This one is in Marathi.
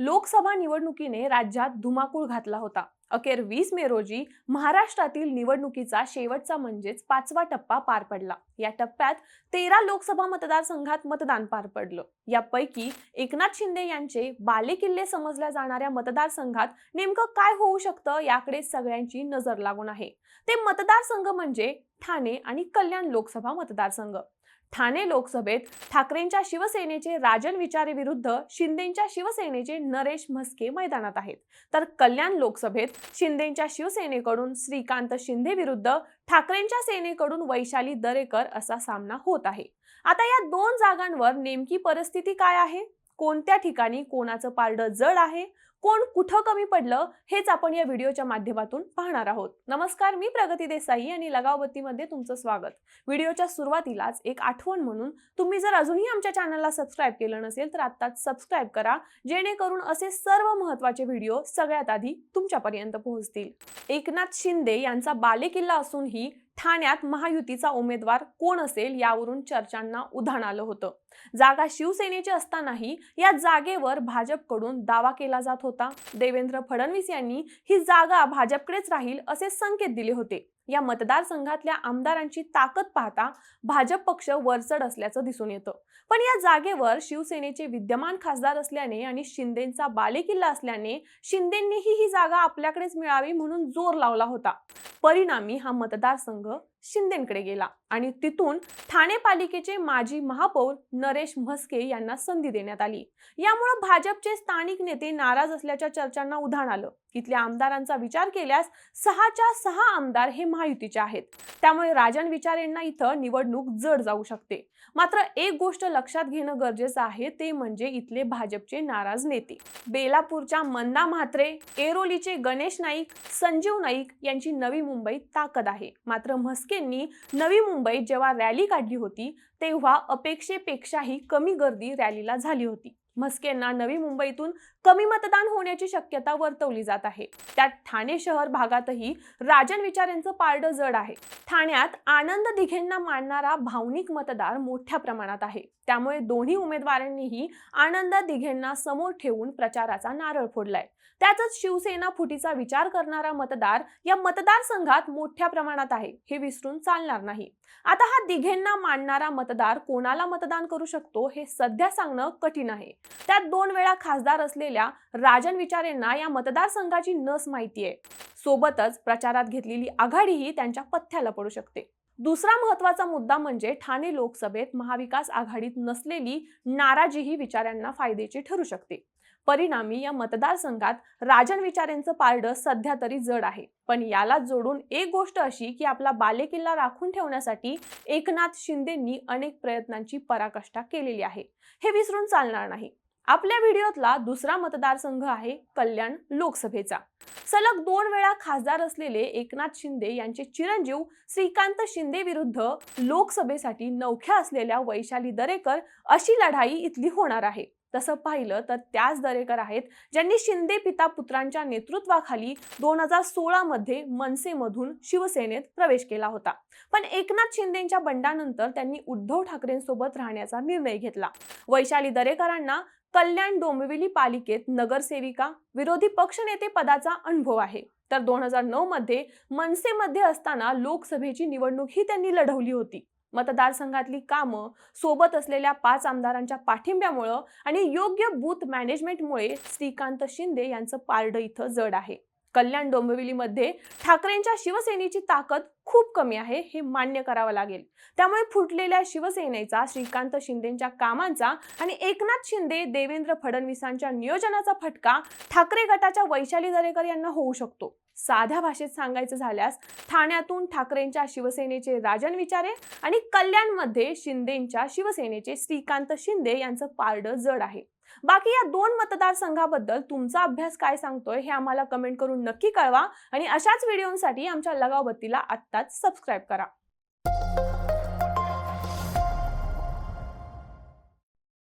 लोकसभा निवडणुकीने राज्यात धुमाकूळ घातला होता. अखेर वीस मे रोजी महाराष्ट्रातील निवडणुकीचा शेवटचा म्हणजेच पाचवा टप्पा पार पडला. या टप्प्यात तेरा लोकसभा मतदारसंघात मतदान पार पडलं. यापैकी एकनाथ शिंदे यांचे बालेकिल्ले समजल्या जाणाऱ्या मतदारसंघात नेमकं काय होऊ शकतं याकडे सगळ्यांची नजर लागून आहे. ते मतदारसंघ म्हणजे ठाणे आणि कल्याण लोकसभा मतदारसंघ. ठाणे लोकसभेत ठाकरेंच्या शिवसेनेचे राजन विचारे विरुद्ध शिंदेच्या शिवसेनेचे नरेश म्हस्के मैदानात आहेत. तर कल्याण लोकसभेत शिंदेच्या शिवसेनेकडून श्रीकांत शिंदे विरुद्ध ठाकरेंच्या सेनेकडून वैशाली दरेकर असा सामना होत आहे. आता या दोन जागांवर नेमकी परिस्थिती काय आहे? कोणत्या ठिकाणी कोणाचं पारडं जड आहे? कोण कुठं कमी पडलं हेच आपण या व्हिडिओच्या माध्यमातून पाहणार आहोत. नमस्कार मी प्रगती देसाई आणि लगावबत्तीमध्ये तुमचं स्वागत. व्हिडिओच्या सुरुवातीलाच एक आठवण म्हणून तुम्ही जर अजूनही आमच्या चॅनलला सबस्क्राईब केलं नसेल तर आत्ताच सबस्क्राईब करा जेणेकरून असे सर्व महत्त्वाचे व्हिडिओ सगळ्यात आधी तुमच्यापर्यंत पोहोचतील. एकनाथ शिंदे यांचा बालेकिल्ला असूनही ठाण्यात महायुतीचा उमेदवार कोण असेल यावरून चर्चांना उधाण आलं होतं. जागा शिवसेनेची असतानाही या जागेवर भाजपकडून दावा केला जात होता. देवेंद्र फडणवीस यांनी ही जागा भाजपकडेच राहील असे संकेत दिले होते. या मतदारसंघातल्या आमदारांची ताकद पाहता भाजप पक्ष वरचढ असल्याचं दिसून येतं. पण या जागेवर शिवसेनेचे विद्यमान खासदार असल्याने आणि शिंदेचा बालेकिल्ला असल्याने शिंदेंनीही ही जागा आपल्याकडेच मिळावी म्हणून जोर लावला होता. परिणामी हा मतदारसंघ शिंदेकडे गेला आणि तिथून ठाणे पालिकेचे माजी महापौर नरेश म्हस्के यांना संधी देण्यात आली. यामुळे भाजपचे स्थानिक नेते नाराज असल्याच्या चर्चांना उधाण आलं. इथल्या आमदारांचा विचार केल्यास सहाच्या सहा आमदार हे महायुतीचे आहेत. त्यामुळे राजन विचारेंना इथं निवडणूक जड जाऊ शकते. मात्र एक गोष्ट लक्षात घेणं गरजेचं आहे ते म्हणजे इथले भाजपचे नाराज नेते. बेलापूरच्या मंदा म्हात्रे एरोलीचे गणेश नाईक संजीव नाईक यांची नवी मुंबईत ताकद आहे. मात्र म्हस्केंनी नवी मुंबईत जेव्हा रॅली काढली होती तेव्हा अपेक्षेपेक्षाही कमी गर्दी रॅलीला झाली होती. म्हस्केंना नवी मुंबईतून कमी मतदान होण्याची शक्यता वर्तवली जात आहे. त्यात ठाणे शहर भागातही राजन विचार यांचं पारडं जड आहे. ठाण्यात आनंद दिघेंना मानणारा भावनिक मतदार मोठ्या प्रमाणात आहे. त्यामुळे दोन्ही उमेदवारांनीही आनंद दिघेंना समोर ठेवून प्रचाराचा नारळ फोडलाय. त्यातच शिवसेना फुटीचा विचार करणारा मतदार या मतदारसंघात मोठ्या प्रमाणात आहे हे विसरून चालणार नाही. आता हा दिघेंना मानणारा मतदार कोणाला मतदान करू शकतो हे सध्या सांगणं कठीण आहे. त्यात दोन वेळा खासदार असलेल्या राजन विचारेंना या मतदारसंघाची नस माहिती आहे. सोबतच प्रचारात घेतलेली आघाडीही त्यांच्या पथ्याला पडू शकते. दुसरा महत्त्वाचा मुद्दा म्हणजे ठाणे लोकसभेत महाविकास आघाडीत नसलेली नाराजीही विचारांना फायद्याची ठरू शकते. परिणामी या मतदारसंघात राजन विचारेंचं पारडं सध्या तरी जड आहे. पण याला जोडून एक गोष्ट अशी की आपला बालेकिल्ला राखून ठेवण्यासाठी एकनाथ शिंदेंनी अनेक प्रयत्नांची पराकाष्ठा केलेली आहे. हे विसरून चालणार नाही. आपल्या व्हिडिओतला दुसरा मतदारसंघ आहे कल्याण लोकसभेचा. सलग दोन वेळा खासदार असलेले एकनाथ शिंदे यांचे चिरंजीव श्रीकांत शिंदे विरुद्ध लोकसभेसाठी नवख्या असलेल्या वैशाली दरेकर अशी लढाई इथली होणार आहे. तसं पाहिलं तर त्याच दरेकर आहेत ज्यांनी शिंदे पिता पुत्रांच्या नेतृत्वाखाली दोन हजार सोळा मध्ये मनसेमधून शिवसेनेत प्रवेश केला होता. पण एकनाथ शिंदेच्या बंडानंतर त्यांनी उद्धव ठाकरेंसोबत राहण्याचा निर्णय घेतला. वैशाली दरेकरांना कल्याण डोंबिवली पालिकेत नगरसेविका विरोधी पक्षनेते पदाचा अनुभव आहे. तर दोन हजार नऊ मध्ये मनसेमध्ये असताना लोकसभेची निवडणूकही त्यांनी लढवली होती. मतदारसंघातली कामं सोबत असलेल्या पाच आमदारांच्या पाठिंब्यामुळं आणि योग्य बूथ मॅनेजमेंटमुळे श्रीकांत शिंदे यांचं पारडं इथं जड आहे. कल्याण डोंबिवलीमध्ये ठाकरेंच्या शिवसेनेची ताकद खूप कमी आहे हे मान्य करावं लागेल. त्यामुळे फुटलेल्या शिवसेनेचा श्रीकांत शिंदेच्या कामांचा आणि एकनाथ शिंदे देवेंद्र फडणवीसांच्या नियोजनाचा फटका ठाकरे गटाच्या वैशाली दरेकर यांना होऊ शकतो. साध्या भाषेत सांगायचं झाल्यास ठाण्यातून ठाकरेंच्या शिवसेनेचे राजन विचारे आणि कल्याणमध्ये शिंदेच्या शिवसेनेचे श्रीकांत शिंदे यांचं पारडं जड आहे. बाकी या दोन मतदारसंघाबद्दल तुमचा अभ्यास काय सांगतोय हे आम्हाला कमेंट करून नक्की कळवा आणि अशाच व्हिडिओसाठी आमच्या लगावबत्तीला आत्ताच सबस्क्राईब करा.